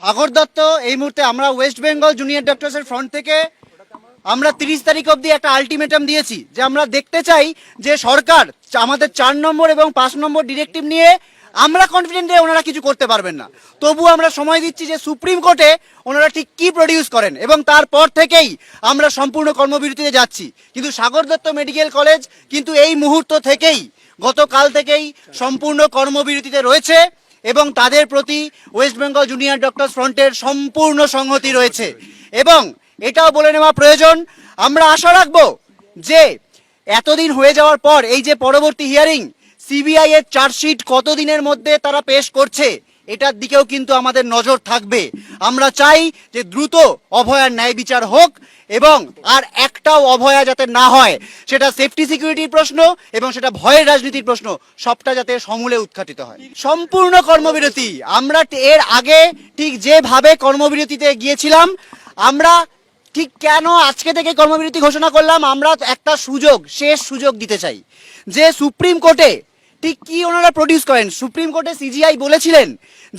সাগর দত্ত, এই মুহূর্তে আমরা ওয়েস্ট বেঙ্গল জুনিয়র ডক্টরসের ফ্রন্ট থেকে আমরা তিরিশ তারিখ অবধি একটা আলটিমেটাম দিয়েছি যে আমরা দেখতে চাই যে সরকার আমাদের চার নম্বর এবং পাঁচ নম্বর ডিরেক্টিভ নিয়ে আমরা কনফিডেন্ট যে ওনারা কিছু করতে পারবেন না। তবু আমরা সময় দিচ্ছি যে সুপ্রিম কোর্টে ওনারা ঠিক কি প্রডিউস করেন এবং তারপর থেকেই আমরা সম্পূর্ণ কর্মবিরতিতে যাচ্ছি। কিন্তু সাগর দত্ত মেডিকেল কলেজ কিন্তু এই মুহূর্ত থেকেই, গতকাল থেকেই সম্পূর্ণ কর্মবিরতিতে রয়েছে। এবং তাদের প্রতি ওয়েস্ট বেঙ্গল জুনিয়র ডক্টর ফ্রন্টের সম্পূর্ণ সংহতি রয়েছে। এবং এটাও বলে নেওয়া প্রয়োজন, আমরা আশা রাখব যে এতদিন হয়ে যাওয়ার পর এই যে পরবর্তী হিয়ারিং সিবিআই এর চার্জশিট কতদিনের মধ্যে তারা পেশ করছে এটার দিকেও কিন্তু আমাদের নজর থাকবে। আমরা চাই যে দ্রুত অভয়ার ন্যায় বিচার হোক এবং আর একটাও অভয়া যাতে না হয়, সেটা সেফটি সিকিউরিটির প্রশ্ন এবং সেটা ভয়ের রাজনীতির প্রশ্ন, সবটা যাতে সমূলে উৎখাটিত হয়। সম্পূর্ণ কর্মবিরতি। আমরা এর আগে ঠিক যেভাবে কর্মবিরতিতে গিয়েছিলাম, আমরা ঠিক কেন আজকে থেকে কর্মবিরতি ঘোষণা করলাম, আমরা একটা সুযোগ, শেষ সুযোগ দিতে চাই। যে সুপ্রিম কোর্টে ঠিক কি ওনারা প্রডিউস করেন? সুপ্রিম কোর্টে সিজিআই বলেছিলেন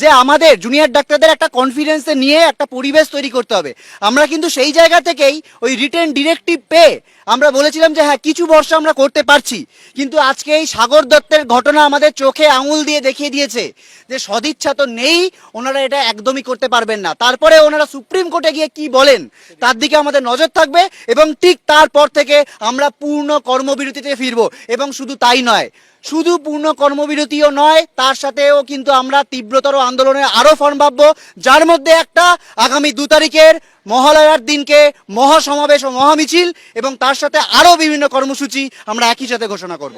যে আমাদের জুনিয়র ডাক্তারদের একটা কনফিডেন্সে নিয়ে একটা পরিবেশ তৈরি করতে হবে। আমরা কিন্তু সেই জায়গা থেকেই ওই রিটেন ডিরেক্টিভ পেয়ে আমরা বলেছিলাম যে হ্যাঁ কিছু বর্ষ আমরা করতে পারছি। কিন্তু আজকে এই সাগর দত্তের ঘটনা আমাদের চোখে আঙুল দিয়ে দেখিয়ে দিয়েছে যে সদিচ্ছা তো নেই, ওনারা এটা একদমই করতে পারবেন না। তারপরে ওনারা সুপ্রিম কোর্টে গিয়ে কি বলেন, তার দিকে আমাদের নজর থাকবে এবং ঠিক তারপর থেকে আমরা পূর্ণ কর্মবিরতিতে ফিরবো। এবং শুধু তাই নয়, শুধু পূর্ণ কর্মবিরতিও নয়, তার সাথেও কিন্তু আমরা তীব্রতর আন্দোলনে আরও ফর্ম ভাববো, যার মধ্যে একটা আগামী দু তারিখের মহালয়ার দিনকে মহাসমাবেশ ও মহামিছিল এবং তার সাথে আরও বিভিন্ন কর্মসূচি আমরা একই সাথে ঘোষণা করব।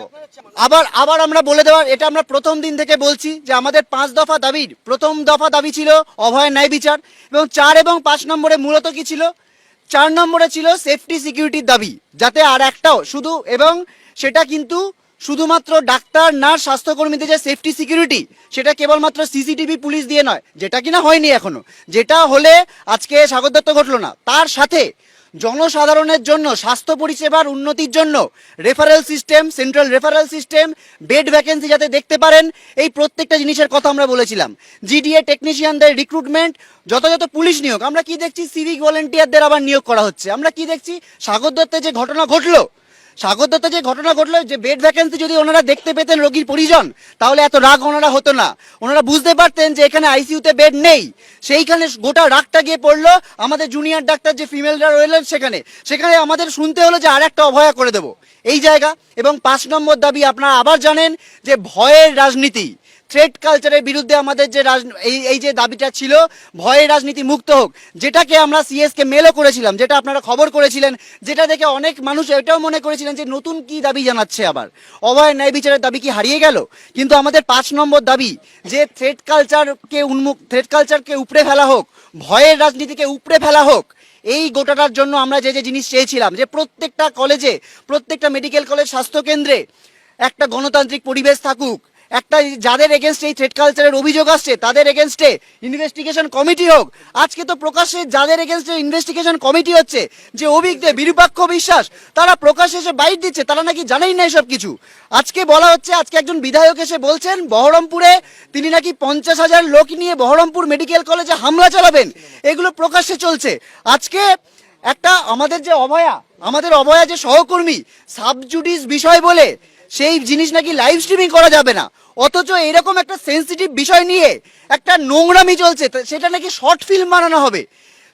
আবার আবার আমরা বলে দেওয়ার, এটা আমরা প্রথম দিন থেকে বলছি যে আমাদের পাঁচ দফা দাবির প্রথম দফা দাবি ছিল অভয় ন্যায় বিচার এবং চার এবং পাঁচ নম্বরে মূলত কি ছিল? চার নম্বরে ছিল সেফটি সিকিউরিটির দাবি, যাতে আর একটাও শুধু এবং সেটা কিন্তু শুধুমাত্র ডাক্তার, নার্স, স্বাস্থ্যকর্মীদের যে সেফটি সিকিউরিটি সেটা কেবলমাত্র সিসিটিভি পুলিশ দিয়ে নয়, যেটা কিনা হয়নি এখনও। যেটা হলে আজকে স্বাগত দত্ত ঘটলো না। তার সাথে জনসাধারণের জন্য, স্বাস্থ্য পরিষেবার উন্নতির জন্য referral system central referral system bed vacancy যাতে দেখতে পারেন, এই প্রত্যেকটা জিনিসের কথা আমরা বলেছিলাম। জিডিএ টেকনিশিয়ানদের রিক্রুটমেন্ট যথাযথ পুলিশ নিয়োগ। আমরা কি দেখছি? সিভিক ভলেন্টিয়ারদের আবার নিয়োগ করা হচ্ছে। আমরা কি দেখছি? স্বাগত দত্তের যে ঘটনা ঘটলো স্বাগত দত্ত যে ঘটনা ঘটলো, যে বেড ভ্যাকেন্সি যদি ওনারা দেখতে পেতেন রোগীর পরিজন, তাহলে এত রাগ ওনারা হতো না। ওনারা বুঝতে পারতেন যে এখানে আইসিইউতে বেড নেই। সেইখানে গোটা রাগটা গিয়ে পড়ল আমাদের জুনিয়র ডাক্তার যে ফিমেলরা রইলেন সেখানে। সেখানে আমাদের শুনতে হলো যে আর একটা অভয়া করে দেবো। এই জায়গা এবং পাঁচ নম্বর দাবি আপনারা আবার জানেন যে ভয়ের রাজনীতি। থ্রেড কালচারের বিরুদ্ধে আমাদের যে এই এই যে দাবিটা ছিল ভয়ের রাজনীতি মুক্ত হোক। যেটাকে আমরা সিএসকে মেলও করেছিলাম, যেটা আপনারা খবর করেছিলেন, যেটা দেখে অনেক মানুষ এটাও মনে করেছিলেন যে নতুন কি দাবি জানাচ্ছে আবার। অভয় ন্যায় বিচারের দাবি কি হারিয়ে গেল? কিন্তু আমাদের পাঁচ নম্বর দাবি যে থ্রেড কালচারকে উন্মুখ থ্রেড কালচারকে উপড়ে ফেলা হোক, ভয়ের রাজনীতিকে উপড়ে ফেলা হোক, এই গোটাটার জন্য আমরা যে যে জিনিস চেয়েছিলাম, যে প্রত্যেকটা কলেজে প্রত্যেকটা মেডিকেল কলেজ স্বাস্থ্যকেন্দ্রে একটা গণতান্ত্রিক পরিবেশ থাকুক একটা যাদের এগেনস্টে এই থ্রেড কালচারের অভিযোগ আসছে, তাদের এগেনস্টে ইনভেস্টিগেশন কমিটি হোক। আজকে তো প্রকাশ্যে যাদের এগেনস্টে ইনভেস্টিগেশন কমিটি হচ্ছে, যে অভিজ্ঞ বিরূপাক্ষ বিশ্বাস, তারা প্রকাশ্যে এসে বাইট দিচ্ছে, তারা নাকি জানেই না এসব কিছু। আজকে বলা হচ্ছে, আজকে একজন বিধায়ক এসে বলছেন, বহরমপুরে তিনি নাকি পঞ্চাশ হাজার লোক নিয়ে বহরমপুর মেডিকেল কলেজে হামলা চালাবেন। এগুলো প্রকাশ্যে চলছে। আজকে একটা আমাদের যে অভয়া আমাদের অভয়া যে সহকর্মী সাবজুডিস বিষয় বলে সেই জিনিস নাকি লাইভ স্ট্রিমিং করা যাবে না। অথচ এরকম একটা সেন্সিটিভ বিষয় নিয়ে একটা নোংরামি চলছে। সেটা নাকি শর্ট ফিল্ম বানানো হবে।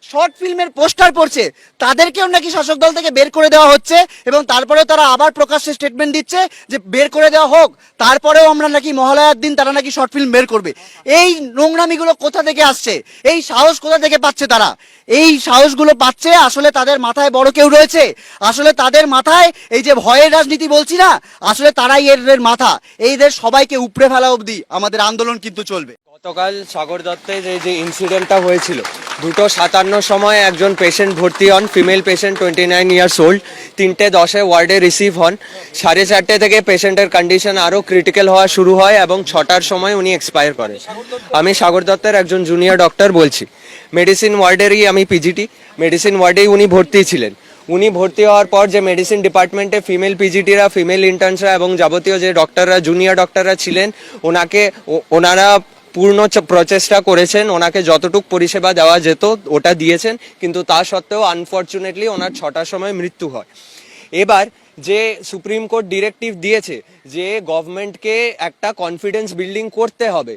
শর্ট ফিল্মের পোস্টার পড়ছে, তাদেরকেও নাকি শাসক দল থেকে বের করে দেওয়া হচ্ছে এবং তারপরেও তারা আবার প্রকাশ্যে স্টেটমেন্ট দিচ্ছে যে বের করে দেওয়া হোক, তারপরেও আমরা নাকি মহালয়ার দিন তারা নাকি শর্ট ফিল্ম বের করবে। এই নোংরামিগুলো কোথা থেকে আসছে? এই সাহস কোথা থেকে পাচ্ছে তারা? এই সাহসগুলো পাচ্ছে আসলে তাদের মাথায় বড় কেউ রয়েছে? আসলে তাদের মাথায় এই যে ভয়ের রাজনীতি বলছি না, আসলে তারাই এর মাথা। এইদের সবাইকে উপড়ে ফেলা অবধি আমাদের আন্দোলন কিন্তু চলবে। গতকাল সাগর দত্তে যে যে ইনসিডেন্টটা হয়েছিল, দুটো সাতান্ন সময় একজন পেশেন্ট ভর্তি হন female patient twenty nine years old তিনটে দশে ওয়ার্ডে রিসিভ হন। সাড়ে চারটে থেকে পেশেন্টের কন্ডিশন আরও ক্রিটিক্যাল হওয়া শুরু হয় এবং ছটার সময় উনি এক্সপায়ার করেন। আমি সাগর দত্তের একজন জুনিয়র ডক্টর বলছি। মেডিসিন ওয়ার্ডেরই আমি পিজিটি মেডিসিন ওয়ার্ডেই উনি ভর্তি ছিলেন। উনি ভর্তি হওয়ার পর যে মেডিসিন ডিপার্টমেন্টে ফিমেল পিজিটিরা ফিমেল ইন্টার্নসরা এবং যাবতীয় যে ডক্টররা জুনিয়র ডক্টররা ছিলেন, ওনাকে ওনারা পূর্ণ প্রচেষ্টা করেছেন, ওনাকে যতটুক পরিষেবা দেওয়া যেত, ওটা দিয়েছেন, কিন্তু তা সত্ত্বেও আনফর্চুনেটলি ওনার ছটার সময় মৃত্যু হয়। এবার যে সুপ্রিম কোর্ট ডিরেক্টিভ দিয়েছে যে গভর্নমেন্টকে একটা কনফিডেন্স বিল্ডিং করতে হবে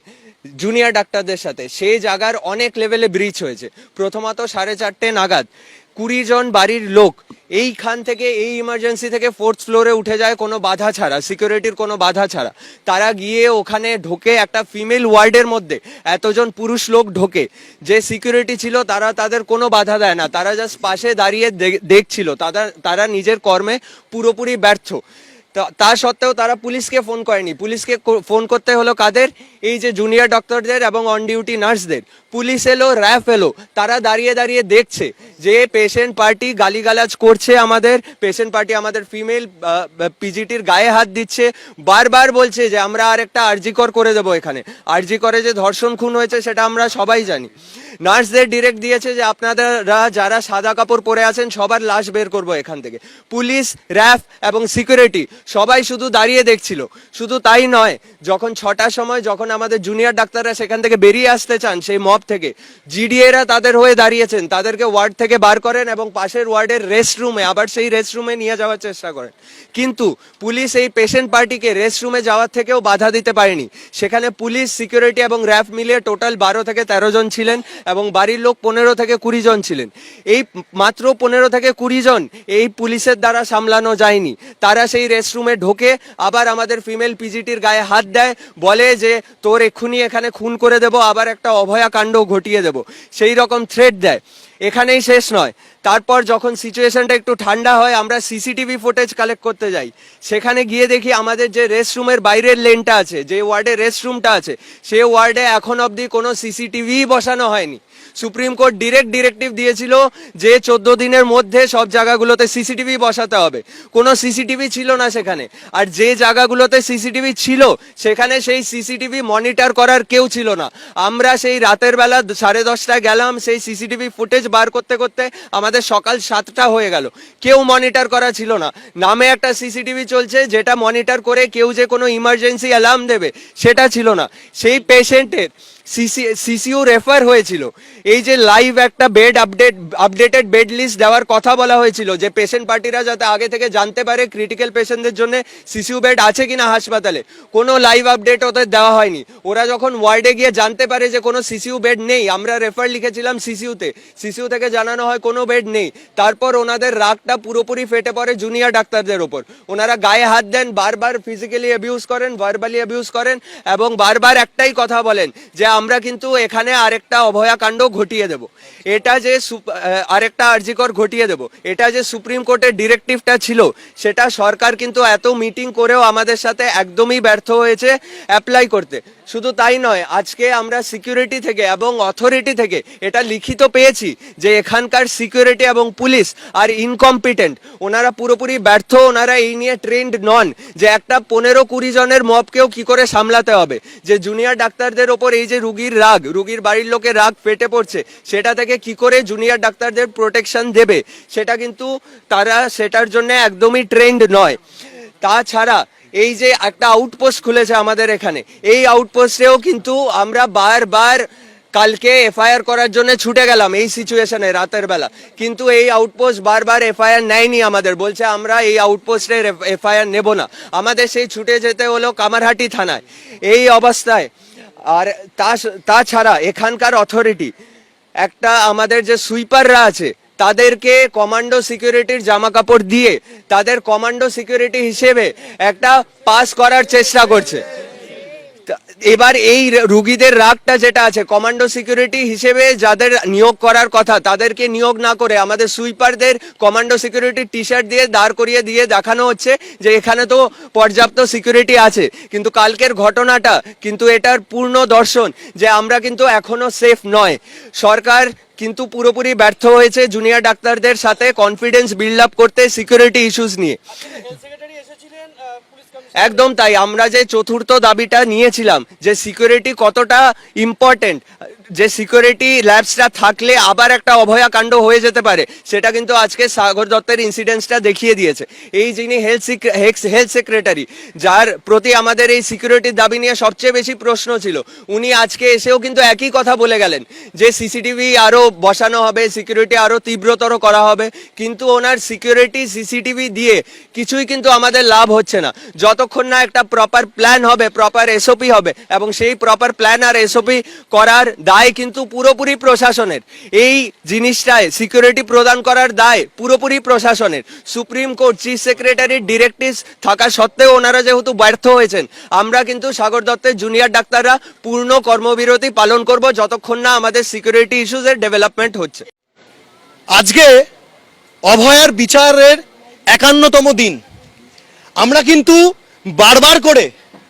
জুনিয়র ডাক্তারদের সাথে সেই জায়গার অনেক লেভেলে ব্রিচ হয়েছে। প্রথমত সাড়ে চারটে নাগাদ কুড়ি জন বাড়ির লোক, এইখান থেকে, এই ইমার্জেন্সি থেকে ফোর্থ ফ্লোরে উঠে যায় কোনো বাধা ছাড়া সিকিউরিটির কোনো বাধা ছাড়া। তারা গিয়ে ওখানে ঢোকে একটা ফিমেল ওয়ার্ডের মধ্যে, এতজন পুরুষ লোক ঢোকে। যে সিকিউরিটি ছিল, তারা তাদের কোনো বাধা দেয় না, তারা জাস্ট পাশে দাঁড়িয়ে দেখছিল তারা তারা নিজের কর্মে পুরোপুরি ব্যর্থ। তা- সত্ত্বেও তারা পুলিশকে ফোন করেনি। পুলিশকে ফোন করতে হলো কাদের? এই যে জুনিয়র ডক্টরদের এবং অন ডিউটি নার্সদের। পুলিশ এলো র্যাফ এলো। তারা দাঁড়িয়ে দাঁড়িয়ে দেখছে যে পেশেন্ট পার্টি গালিগালাজ করছে আমাদের। পেশেন্ট পার্টি আমাদের ফিমেল পিজিটির গায়ে হাত দিচ্ছে। বারবার বলছে যে আমরা আর একটা আরজিকর করে দেবো এখানে। আরজি করে যে ধর্ষণ খুন হয়েছে সেটা আমরা সবাই জানি। নার্সদের ডিরেক্ট দিয়েছে যে আপনারা যারা সাদা কাপড় পরে আছেন, সবার লাশ বের করব এখান থেকে। পুলিশ, র্যাফ এবং সিকিউরিটি সবাই শুধু দাঁড়িয়ে দেখছিল। শুধু তাই নয়, যখন ছটার সময় যখন আমাদের জুনিয়র ডাক্তাররা সেখান থেকে বেরিয়ে আসতে চান, সেই মব থেকে জিডিএরা তাদের হয়ে দাঁড়িয়েছেন। তাদেরকে ওয়ার্ড থেকে বার করেন এবং পাশের ওয়ার্ডের রেস্ট রুমে আবার সেই রেস্ট রুমে নিয়ে যাওয়ার চেষ্টা করেন। কিন্তু পুলিশ এই পেশেন্ট পার্টিকে রেস্ট রুমে যাওয়ার থেকেও বাধা দিতে পারেনি। সেখানে পুলিশ সিকিউরিটি এবং র্যাফ মিলিয়ে টোটাল বারো থেকে তেরো জন ছিলেন। এবং বাড়ির লোক পনেরো থেকে কুড়ি জন ছিলেন। এই মাত্র পনেরো থেকে কুড়ি জন এই পুলিশের দ্বারা সামলানো যায়নি। তারা সেই রেস্টরুমে ঢোকে আবার আমাদের ফিমেল পিজিটির গায়ে হাত দেয়, বলে যে, তোর এক্ষুনি এখানে খুন করে দেব, আবার একটা অভয়াকাণ্ড ঘটিয়ে দেব। সেই রকম থ্রেট দেয়। এখানেই শেষ নয়। তারপর যখন সিচুয়েশনটা একটু ঠান্ডা হয়, আমরা সিসিটিভি ফুটেজ কালেক্ট করতে যাই। সেখানে গিয়ে দেখি আমাদের যে রেস্টরুমের বাইরের লেনটা আছে, যে ওয়ার্ডে রেস্টরুমটা আছে, সে ওয়ার্ডে এখন অবধি কোনো সিসিটিভি বসানো হয়নি। সুপ্রিম কোর্ট ডিরেক্ট ডিরেক্টিভ দিয়েছিল যে চোদ্দ দিনের মধ্যে সব জায়গাগুলোতে সিসিটিভি বসাতে হবে। কোনো সিসিটিভি ছিল না সেখানে। আর যে জায়গাগুলোতে সিসিটিভি ছিল, সেখানে সেই সিসিটিভি মনিটর করার কেউ ছিল না। আমরা সেই রাতের বেলা সাড়ে দশটায় গেলাম, সেই সিসিটিভি ফুটেজ বার করতে করতে আমাদের সকাল সাতটা হয়ে গেল। কেউ মনিটর করা ছিল না। নামে একটা সিসিটিভি চলছে, যেটা মনিটর করে কেউ যে কোনো ইমার্জেন্সি অ্যালার্ম দেবে, সেটা ছিল না। সেই পেশেন্টের সিসি সিসিউ রেফার হয়েছিল। এই যে লাইভ একটা bed update updated bed list দেওয়ার কথা বলা হয়েছিল যে পেশেন্ট পার্টিরা যাতে আগে থেকে জানতে পারে ক্রিটিক্যাল পেশেন্টদের জন্য সিসিউ বেড আছে কিনা হাসপাতালে। কোনো লাইভ আপডেট ওদের দেওয়া হয়নি। ওরা যখন ওয়ার্ডে গিয়ে জানতে পারে যে কোনো সিসিউ বেড নেই, আমরা রেফার লিখেছিলাম সিসিউতে সিসিউ থেকে জানানো হয় কোনো বেড নেই। তারপর ওনাদের রাগটা পুরোপুরি ফেটে পড়ে জুনিয়র ডাক্তারদের ওপর। ওনারা গায়ে হাত দেন, বারবার ফিজিক্যালি অ্যাবিউজ করেন ভার্বালি অ্যাবিউজ করেন এবং বারবার একটাই কথা বলেন যে আমরা কিন্তু এখানে আরেকটা অভয়াকাণ্ড ঘটিয়ে দেব। এটা যে আরেকটা আর্জিকর ঘটিয়ে দেব। এটা যে সুপ্রিম কোর্টের ডিরেক্টিভটা ছিল, সেটা সরকার কিন্তু এত মিটিং করেও আমাদের সাথে একদমই ব্যর্থ হয়েছে অ্যাপ্লাই করতে। শুধু তাই নয়, আজকে আমরা সিকিউরিটি থেকে এবং অথরিটি থেকে এটা লিখিত পেয়েছি যে এখানকার সিকিউরিটি এবং পুলিশ আর ইনকম্পিটেন্ট ওনারা পুরোপুরি ব্যর্থ, ওনারা এই নিয়ে ট্রেন্ড নন যে একটা পনেরো কুড়ি জনের মবকেও কি করে সামলাতে হবে। যে জুনিয়র ডাক্তারদের ওপর এই যে রুগীর রাগ, রুগীর বাড়ির লোকের রাগ পেটে পড়ছে, সেটা থেকে কি করে জুনিয়র ডাক্তারদের প্রোটেকশন দেবে? সেটা কিন্তু তারা সেটার জন্য একদমই ট্রেন্ড নয়। তাছাড়া এই যে একটা আউটপোস্ট খুলেছে আমাদের এখানে, এই আউটপোস্টেও কিন্তু আমরা বারবার কালকে এফআইআর করার জন্য ছুটে গেলাম এই সিচুয়েশনে রাতের বেলা। কিন্তু এই আউটপোস্ট বারবার এফআইআর নেয়নি আমাদের, বলছে আমরা এই আউটপোস্টের এফআইআর নেব না। আমাদের সেই ছুটে যেতে হলো কামারহাটি থানায়। এই অবস্থায়, আর তা তাছাড়া এখানকার অথরিটি একটা আমাদের যে সুইপাররা আছে তাদেরকে কমান্ডো সিকিউরিটির জামা কাপড় দিয়ে তাদের কমান্ডো সিকিউরিটি হিসেবে একটা পাস করার চেষ্টা করছে। এবার এই রুগীদের রাগটা যেটা আছে কমান্ডো সিকিউরিটি হিসেবে যাদের নিয়োগ করার কথা, তাদেরকে নিয়োগ না করে আমাদের সুইপারদের কমান্ডো সিকিউরিটি টি শার্ট দিয়ে দাঁড় করিয়ে দিয়ে দেখানো হচ্ছে যে এখানে তো পর্যাপ্ত সিকিউরিটি আছে। কিন্তু কালকের ঘটনাটা কিন্তু এটার পূর্ণ দর্শন যে আমরা কিন্তু এখনও সেফ নয়। সরকার কিন্তু পুরোপুরি ব্যর্থ হয়েছে জুনিয়র ডাক্তারদের সাথে কনফিডেন্স বিল্ড আপ করতে সিকিউরিটি ইস্যুস নিয়ে। একদম তাই, আমরা যে চতুর্থ দাবিটা নিয়েছিলাম, যে সিকিউরিটি কতটা ইম্পর্টেন্ট যে সিকিউরিটি ল্যাবসটা থাকলে আবার একটা অভয়া কাণ্ড হয়ে যেতে পারে, সেটা কিন্তু আজকে সাগর দত্তের ইনসিডেন্টসটা দেখিয়ে দিয়েছে। এই যিনি হেলথ হেলথ সেক্রেটারি যার প্রতি আমাদের এই সিকিউরিটির দাবি নিয়ে সবচেয়ে বেশি প্রশ্ন ছিল, উনি আজকে এসেও কিন্তু একই কথা বলে গেলেন, যে সিসিটিভি আরও বসানো হবে সিকিউরিটি আরও তীব্রতর করা হবে, কিন্তু ওনার সিকিউরিটি সিসিটিভি দিয়ে কিছুই কিন্তু আমাদের লাভ হচ্ছে না। যতক্ষণ না একটা প্রপার প্ল্যান হবে প্রপার এসওপি হবে এবং সেই প্রপার প্ল্যান আর এসওপি করার দায় কিন্তু পুরোপুরি প্রশাসনের। এই জিনিসটায় সিকিউরিটি প্রদান করার দায় পুরোপুরি প্রশাসনের। সুপ্রিম কোর্ট চিফ সেক্রেটারির ডিরেক্টিভস থাকা সত্ত্বেও ওনারা যেহেতু ব্যর্থ হয়েছেন, আমরা কিন্তু সাগর দত্তের জুনিয়র ডাক্তাররা পূর্ণ কর্মবিরতি পালন করব যতক্ষণ না আমাদের সিকিউরিটি ইস্যুজের ডেভেলপমেন্ট হচ্ছে। আজকে অভয়ার বিচারের একান্নতম দিন। আমরা কিন্তু বারবার করে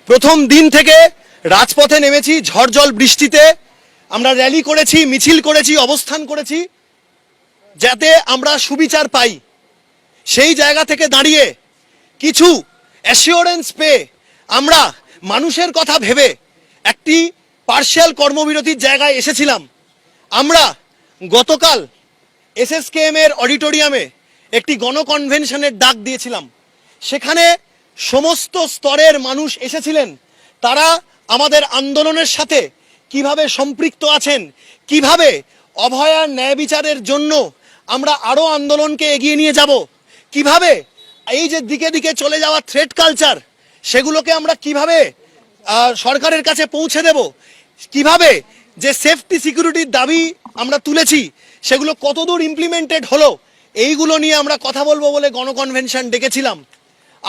প্রথম দিন থেকে রাজপথে নেমেছি, ঝড় জল বৃষ্টিতে। আমরা র্যালি করেছি, মিছিল করেছি, অবস্থান করেছি, যাতে আমরা সুবিচার পাই। সেই জায়গা থেকে দাঁড়িয়ে কিছু অ্যাসিওরেন্স পেয়ে আমরা মানুষের কথা ভেবে একটি পার্শিয়াল কর্মবিরতির জায়গায় এসেছিলাম। আমরা গতকাল এসএসকেএম এর অডিটোরিয়ামে একটি গণকনভেনশনের ডাক দিয়েছিলাম। সেখানে সমস্ত স্তরের মানুষ এসেছিলেন। তারা আমাদের আন্দোলনের সাথে কীভাবে সম্পৃক্ত আছেন, কীভাবে অভয়ার ন্যায় বিচারের জন্য আমরা আরও আন্দোলনকে এগিয়ে নিয়ে যাব, কীভাবে এই যে দিকে দিকে চলে যাওয়া থ্রেড কালচার সেগুলোকে আমরা কীভাবে সরকারের কাছে পৌঁছে দেব, কীভাবে যে সেফটি সিকিউরিটির দাবি আমরা তুলেছি, সেগুলো কতদূর ইমপ্লিমেন্টেড হলো, এইগুলো নিয়ে আমরা কথা বলব বলে গণকনভেনশন ডেকেছিলাম।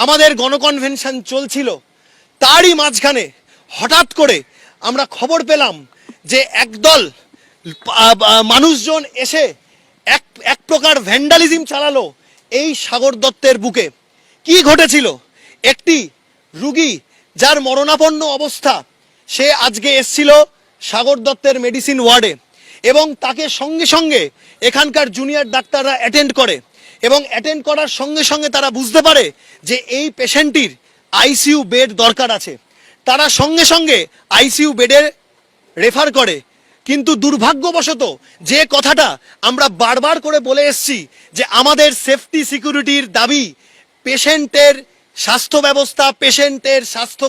আমাদের গণকনভেনশন চলছিল, তারই মাঝখানে হঠাৎ করে আমরা খবর পেলাম যে একদল মানুষজন এসে এক এক প্রকার ভ্যান্ডালিজম চালালো এই সাগর দত্তের বুকে। কি ঘটেছিল? একটি রুগী যার মরণাপন্ন অবস্থা, সে আজকে এসছিল সাগর দত্তের মেডিসিন ওয়ার্ডে এবং তাকে সঙ্গে সঙ্গে এখানকার জুনিয়র ডাক্তাররা অ্যাটেন্ড করে। এবং অ্যাটেন্ড করার সঙ্গে সঙ্গে তারা বুঝতে পারে যে এই পেশেন্টটির আইসিইউ বেড দরকার আছে। তারা সঙ্গে সঙ্গে আইসিইউ বেডে রেফার করে। কিন্তু দুর্ভাগ্যবশত যে কথাটা আমরা বারবার করে বলে এসছি যে আমাদের সেফটি সিকিউরিটির দাবি পেশেন্টের স্বাস্থ্য ব্যবস্থা পেশেন্টের স্বাস্থ্য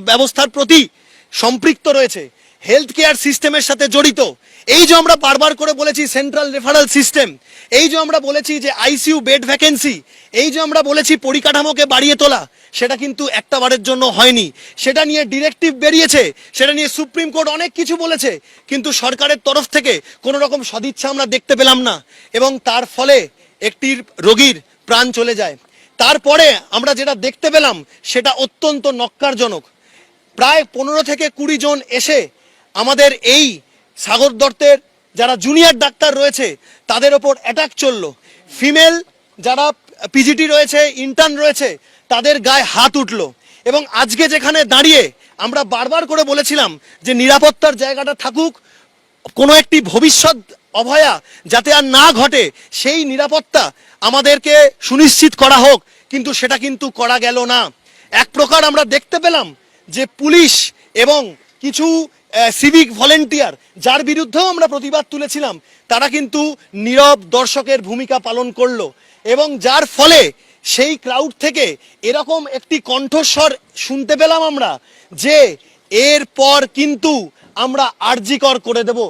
ব্যবস্থার প্রতি সম্পৃক্ত রয়েছে। হেলথ কেয়ার সিস্টেমের সাথে জড়িত। এই যে আমরা বারবার করে বলেছি সেন্ট্রাল রেফারাল সিস্টেম এই যে আমরা বলেছি যে আইসিইউ বেড ভ্যাকেন্সি এই যে আমরা বলেছি পরিকাঠামোকে বাড়িয়ে তোলা, সেটা কিন্তু একটা বারের জন্য হয়নি। সেটা নিয়ে ডিরেক্টিভ বেরিয়েছে, সেটা নিয়ে সুপ্রিম কোর্ট অনেক কিছু বলেছে, কিন্তু সরকারের তরফ থেকে কোনো রকম সদিচ্ছা আমরা দেখতে পেলাম না, এবং তার ফলে একটি রোগীর প্রাণ চলে যায়। তারপরে আমরা যেটা দেখতে পেলাম, সেটা অত্যন্ত নক্কারজনক। প্রায় পনেরো থেকে কুড়ি জন এসে আমাদের এই সাগর দত্তের যারা জুনিয়র ডাক্তার রয়েছে, তাদের ওপর অ্যাটাক চলল। ফিমেল যারা পিজিটি রয়েছে ইন্টার্ন রয়েছে, তাদের গায়ে হাত উঠল। এবং আজকে যেখানে দাঁড়িয়ে আমরা বারবার করে বলেছিলাম যে নিরাপত্তার জায়গাটা থাকুক, কোনো একটি ভবিষ্যৎ অভয়া যাতে আর না ঘটে, সেই নিরাপত্তা আমাদেরকে সুনিশ্চিত করা হোক, কিন্তু সেটা কিন্তু করা গেল না। এক প্রকার আমরা দেখতে পেলাম যে পুলিশ এবং কিছু সিভিক ভলেন্টিয়ার যার বিরুদ্ধেও আমরা প্রতিবাদ তুলেছিলাম, তারা কিন্তু নীরব দর্শকের ভূমিকা পালন করল এবং যার ফলে সেই ক্রাউড থেকে এরকম একটি কণ্ঠস্বর শুনতে পেলাম আমরা যে এর পর কিন্তু আমরা আর্জিকর করে দেব।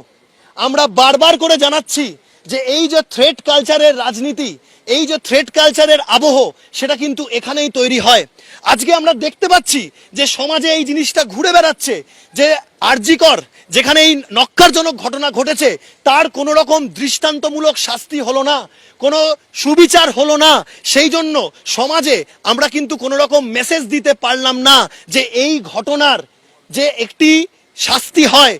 আমরা বারবার করে জানাচ্ছি যে এই যে থ্রেড কালচারের রাজনীতি, এই যে থ্রেড কালচারের আবহ, সেটা কিন্তু এখানেই তৈরি হয়। আজকে আমরা দেখতে পাচ্ছি যে সমাজে এই জিনিসটা ঘুরে বেড়াচ্ছে, যে আরজিকর যেখানে এই নক্কারজনক ঘটনা ঘটেছে, তার কোনো রকম দৃষ্টান্তমূলক শাস্তি হলো না, কোনো সুবিচার হলো না। সেই জন্য সমাজে আমরা কিন্তু কোনো রকম মেসেজ দিতে পারলাম না যে এই ঘটনার যে একটি শাস্তি হয়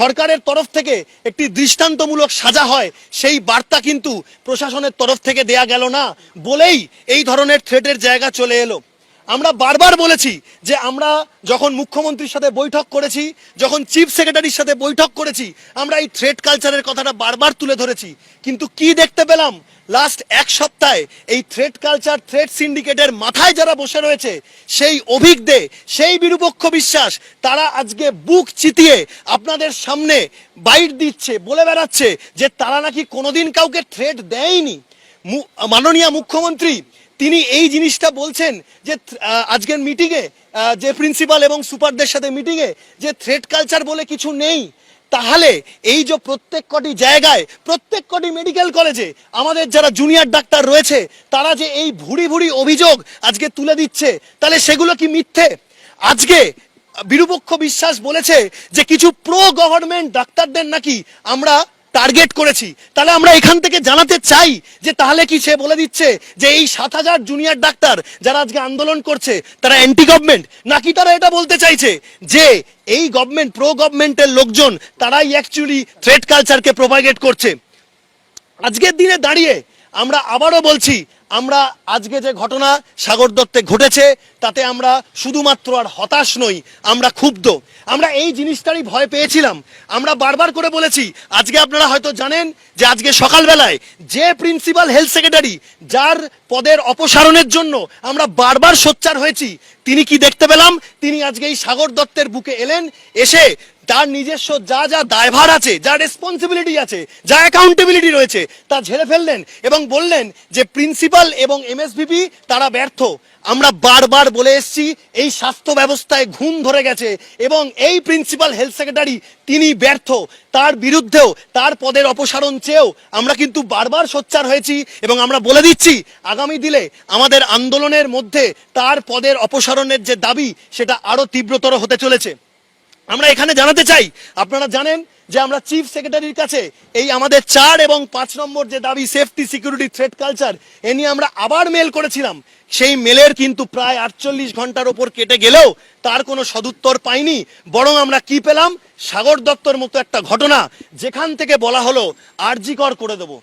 সরকারের তরফ থেকে একটি দৃষ্টান্তমূলক সাজা হয়, সেই বার্তা কিন্তু প্রশাসনের তরফ থেকে দেয়া গেল না বলেই এই ধরনের থ্রেটের জায়গা চলে এলো। আমরা বারবার বলেছি যে আমরা যখন মুখ্যমন্ত্রীর সাথে বৈঠক করেছি, যখন চিফ সেক্রেটারির সাথে বৈঠক করেছি, আমরা এই থ্রেড কালচারের কথাটা বারবার তুলে ধরেছি। কিন্তু কি দেখতে পেলাম? লাস্ট এক সপ্তাহে এই থ্রেড কালচার থ্রেড সিন্ডিকেটের মাথায় যারা বসে রয়েছে, সেই অভিজ্ঞে সেই বিরূপক্ষ বিশ্বাস, তারা আজকে বুক চিতিয়ে আপনাদের সামনে বাইট দিচ্ছে, বলে বেড়াচ্ছে যে তারা নাকি কোনোদিন কাউকে থ্রেড দেয়নি। মাননীয় মুখ্যমন্ত্রী, তিনি এই জিনিসটা বলছেন যে আজকের মিটিংয়ে যে প্রিন্সিপাল এবং সুপারদের সাথে মিটিংয়ে যে থ্রেড কালচার বলে কিছু নেই তাহলে এই যে প্রত্যেক কটি জায়গায়, প্রত্যেক কটি মেডিকেল কলেজে আমাদের যারা জুনিয়র ডাক্তার রয়েছে, তারা যে এই ভুড়ি ভুড়ি অভিযোগ আজকে তুলে দিচ্ছে, তাহলে সেগুলো কি মিথ্যে? আজকে বিরুপক্ষ বিশ্বাস বলেছে যে কিছু প্রো গভর্নমেন্ট ডাক্তারদের নাকি আমরা টার্গেট করেছি। তাহলে আমরা এখান থেকে জানাতে চাই যে তাহলে কি সে বলে দিচ্ছে যে এই সাত হাজার জুনিয়র ডাক্তার যারা আজকে আন্দোলন করছে, তারা অ্যান্টি গভর্নমেন্ট নাকি তারা এটা বলতে চাইছে যে এই গভর্নমেন্ট প্রো গভর্নমেন্টের লোকজন, তারাই অ্যাকচুয়ালি থ্রেড কালচারকে প্রোভাইগেট করছে? আজকের দিনে দাঁড়িয়ে আমরা আবারও বলছি, আমরা আজকে যে ঘটনা সাগর দত্তে ঘটেছে, তাতে আমরা শুধুমাত্র আর হতাশ নই, আমরা ক্ষুব্ধ। আমরা এই জিনিসটারই ভয় পেয়েছিলাম। আমরা বারবার করে বলেছি, আজকে আপনারা হয়তো জানেন যে আজকে সকালবেলায় যে প্রিন্সিপাল হেলথ সেক্রেটারি, যার পদের অপসারণের জন্য আমরা বারবার সোচ্চার হয়েছি, তিনি কি দেখতে পেলাম? তিনি আজকে এই সাগর দত্তের বুকে এলেন, এসে তার নিজস্ব যা যা দায়ভার আছে, যা রেসপন্সিবিলিটি আছে, যা অ্যাকাউন্টেবিলিটি রয়েছে, তা ঝেড়ে ফেললেন এবং বললেন যে প্রিন্সিপাল এবং এমএসভিপি তারা ব্যর্থ। আমরা বারবার বলে এসেছি, এই স্বাস্থ্য ব্যবস্থায় ঘুম ধরে গেছে এবং এই প্রিন্সিপাল হেলথ সেক্রেটারি তিনি ব্যর্থ। তার বিরুদ্ধেও, তার পদের অপসারণ চেয়েও আমরা কিন্তু বারবার সোচ্চার হয়েছি এবং আমরা বলে দিচ্ছি, আগামী দিনে আমাদের আন্দোলনের মধ্যে তার পদের অপসারণের যে দাবি, সেটা আরও তীব্রতর হতে চলেছে। আমরা এখানে জানাতে চাই, আপনারা জানেন যে আমরা চিফ সেক্রেটারির কাছে এই আমাদের চার এবং পাঁচ নম্বর যে দাবি সেফটি সিকিউরিটি থ্রেড কালচার এ নিয়ে আমরা আবার মেল করেছিলাম। সেই মেলের কিন্তু প্রায় আটচল্লিশ ঘণ্টার ওপর কেটে গেলেও তার কোনো সদুত্তর পাইনি। বরং আমরা কি পেলাম? সাগর দত্তর মতো একটা ঘটনা, যেখান থেকে বলা হলো আরজিকর করে দেবো।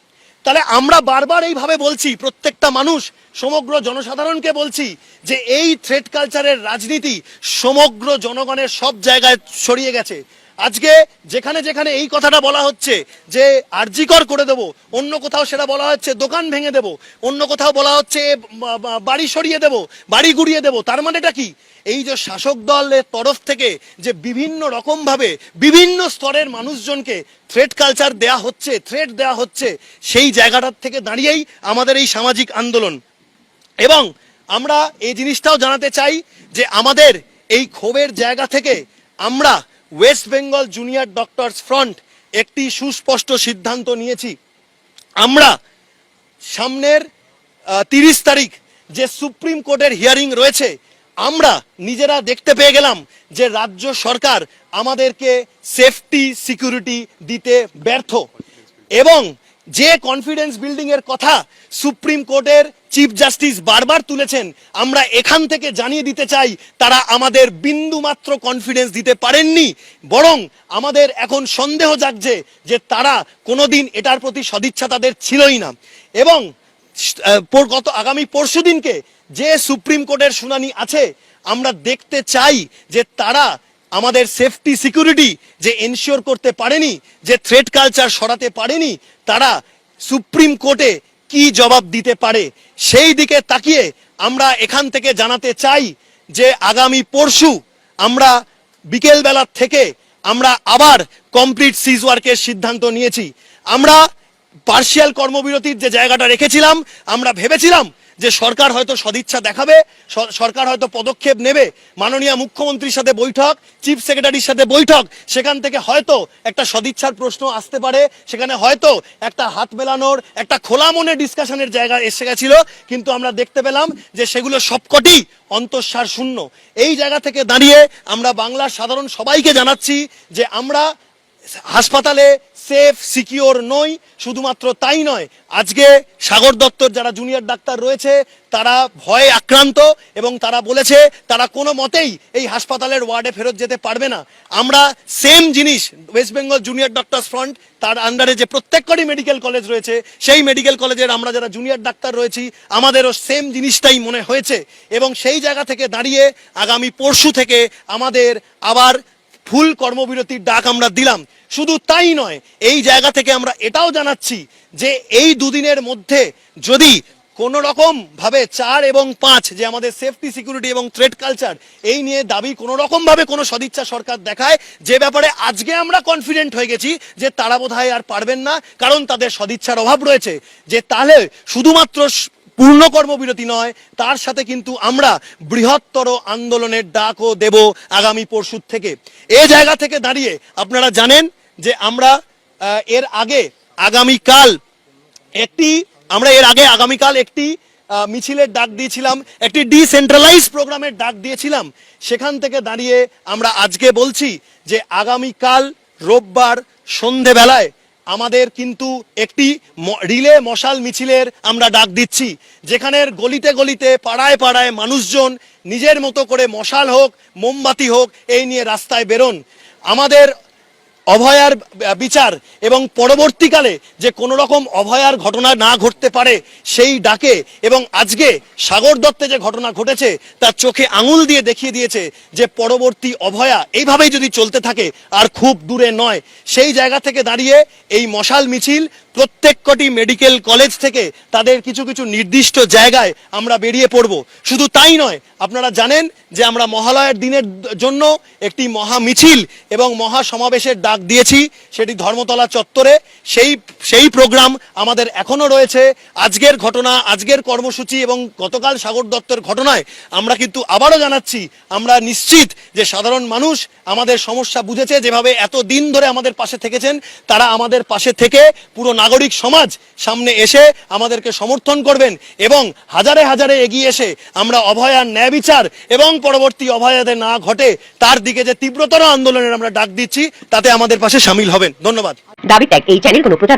তাহলে আমরা বারবার এইভাবে বলছি, প্রত্যেকটা মানুষ, সমগ্র জনসাধারণকে বলছি যে এই থ্রেড কালচারের রাজনীতি সমগ্র জনগণের সব জায়গায় ছড়িয়ে গেছে। আজকে যেখানে যেখানে এই কথাটা বলা হচ্ছে যে আর্জিকর করে দেব, অন্য কোথাও সেটা বলা হচ্ছে দোকান ভেঙে দেব, অন্য কোথাও বলা হচ্ছে বাড়ি সরিয়ে দেব, বাড়ি গুড়িয়ে দেব, তার মানেটা কি? এই যে শাসক দলের তরফ থেকে যে বিভিন্ন রকমভাবে বিভিন্ন স্তরের মানুষজনকে থ্রেড কালচার দেয়া হচ্ছে থ্রেড দেয়া হচ্ছে, সেই জায়গাটার থেকে দাঁড়িয়েই আমাদের এই সামাজিক আন্দোলন। এবং আমরা এই জিনিসটাও জানাতে চাই যে আমাদের এই ক্ষোভের জায়গা থেকে আমরা West Bengal junior doctors front একটি সুস্পষ্ট সিদ্ধান্ত নিয়েছি। আমরা সামনের তিরিশ তারিখ যে সুপ্রিম কোর্টের হিয়ারিং রয়েছে আমরা নিজেরা দেখতে পেয়ে গেলাম যে রাজ্য সরকার আমাদেরকে সেফটি সিকিউরিটি দিতে ব্যর্থ। এবং যে কনফিডেন্স বিল্ডিং এর কথা সুপ্রিম কোর্টের চিফ জাস্টিস বারবার তুলেছেন, আমরা এখান থেকে জানিয়ে দিতে চাই, তারা আমাদের বিন্দু মাত্র কনফিডেন্স দিতে পারেননি, বরং আমাদের এখন সন্দেহ জাগছে যে তারা কোনোদিন এটার প্রতি সদিচ্ছা তাদের ছিলই না। এবং গত আগামী পরশু দিনকে যে সুপ্রিম কোর্টের শুনানি আছে, আমরা দেখতে চাই যে তারা আমাদের সেফটি, সিকিউরিটি যে এনশিওর করতে পারেনি, যে থ্রেড কালচার সরাতে পারেনি, তারা সুপ্রিম কোর্টে কি জবাব দিতে পারে সেই দিকে তাকিয়ে আমরা এখান থেকে জানাতে চাই যে আগামী পরশু আমরা বিকেলবেলার থেকে আমরা আবার কমপ্লিট সিজ ওয়ার্কের সিদ্ধান্ত নিয়েছি। আমরা পার্শিয়াল কর্মবিরতির যে জায়গাটা রেখেছিলাম, আমরা ভেবেছিলাম যে সরকার হয়তো সদিচ্ছা দেখাবে সরকার হয়তো পদক্ষেপ নেবে। মাননীয় মুখ্যমন্ত্রীর সাথে বৈঠক, চিফ সেক্রেটারির সাথে বৈঠক, সেখান থেকে হয়তো একটা সদিচ্ছার প্রশ্ন আসতে পারে, সেখানে হয়তো একটা হাত মেলানোর, একটা খোলা মনে ডিসকাশনের জায়গা এসে গেছিল, কিন্তু আমরা দেখতে পেলাম যে সেগুলো সবকটি অন্তঃসার শূন্য। এই জায়গা থেকে দাঁড়িয়ে আমরা বাংলার সাধারণ সবাইকে জানাচ্ছি যে আমরা হাসপাতালে সেফ, সিকিওর নই, শুধুমাত্র তাই নয়, আজকে সাগর দত্তর যারা জুনিয়র ডাক্তার রয়েছে, তারা ভয়ে আক্রান্ত এবং তারা বলেছে, তারা কোনো মতেই এই হাসপাতালের ওয়ার্ডে ফেরত যেতে পারবে না। আমরা সেম জিনিস West Bengal junior doctors front তার আন্ডারে যে প্রত্যেকটি মেডিকেল কলেজ রয়েছে, সেই মেডিকেল কলেজের আমরা যারা জুনিয়র ডাক্তার রয়েছি, আমাদেরও সেম জিনিসটাই মনে হয়েছে। এবং সেই জায়গা থেকে দাঁড়িয়ে আগামী পরশু থেকে আমাদের আবার ফুল কর্মবিরতির ডাক আমরা দিলাম। শুধু তাই নয়, এই জায়গা থেকে আমরা এটাও জানাচ্ছি যে এই দুদিনের মধ্যে যদি কোনো রকম ভাবে চার এবং পাঁচ যে আমাদের সেফটি সিকিউরিটি এবং থ্রেড কালচার এই নিয়ে দাবি কোনো রকম ভাবে কোনো সদিচ্ছা সরকার দেখায়, যে ব্যাপারে আজকে আমরা কনফিডেন্ট হয়ে গেছি যে তারা বোধহয় আর পারবেন না, কারণ তাদের সদিচ্ছার অভাব রয়েছে। যে তাহলে শুধুমাত্র পূর্ণ কর্মবিরতি নয়, তার সাথে কিন্তু আমরা বৃহত্তর আন্দোলনের ডাকও দেব আগামী পরশুর থেকে। এ জায়গা থেকে দাঁড়িয়ে আপনারা জানেন যে আমরা এর আগে আগামীকাল একটি, আমরা এর আগে আগামীকাল একটি মিছিলের ডাক দিয়েছিলাম, একটি ডিসেন্ট্রালাইজ প্রোগ্রামের ডাক দিয়েছিলাম। সেখান থেকে দাঁড়িয়ে আমরা আজকে বলছি যে আগামীকাল রোববার সন্ধেবেলায় আমাদের কিন্তু একটি রিলে মশাল মিছিলের আমরা ডাক দিচ্ছি, যেখানের গলিতে গলিতে পাড়ায় পাড়ায় মানুষজন নিজের মতো করে মশাল হোক, মোমবাতি হোক, এই নিয়ে রাস্তায় বেরোন। আমাদের অভয়ার বিচার এবং পরবর্তীকালে যে কোনো রকম অভয়ার ঘটনা না ঘটতে পারে সেই ডাকে এবং আজকে সাগর দত্তে যে ঘটনা ঘটেছে তার চোখে আঙুল দিয়ে দেখিয়ে দিয়েছে যে পরবর্তী অভয়া এইভাবেই যদি চলতে থাকে আর খুব দূরে নয়। সেই জায়গা থেকে দাঁড়িয়ে এই মশাল মিছিল প্রত্যেক কটি মেডিকেল কলেজ থেকে তাদের কিছু কিছু নির্দিষ্ট জায়গায় আমরা বেরিয়ে পড়ব। শুধু তাই নয়, আপনারা জানেন যে আমরা মহালয়ার দিনের জন্য একটি মহা মিছিল এবং মহা সমাবেশের ডাক দিয়েছি। সেটি ধর্মতলা চত্বরে, সেই সেই প্রোগ্রাম আমাদের এখনও রয়েছে। আজকের ঘটনা, আজকের কর্মসূচি এবং গতকাল সাগর দত্তের ঘটনায় আমরা কিন্তু আবারও জানাচ্ছি, আমরা নিশ্চিত যে সাধারণ মানুষ আমাদের সমস্যা বুঝেছে, যেভাবে এত দিন ধরে আমাদের পাশে থেকেছেন, তারা আমাদের পাশে থেকে পুরো নাগরিক সমাজ সামনে এসে আমাদেরকে সমর্থন করবেন এবং হাজারে হাজারে এগিয়ে এসে আমরা অভয়ার ন্যায় বিচার এবং পরবর্তী অভয়াদের না ঘটে, তার দিকে যে তীব্রতর আন্দোলনের আমরা ডাক দিচ্ছি, তাতে আমাদের পাশে সামিল হবেন। ধন্যবাদ। দাবি এই চ্যানেল কোনো প্রচার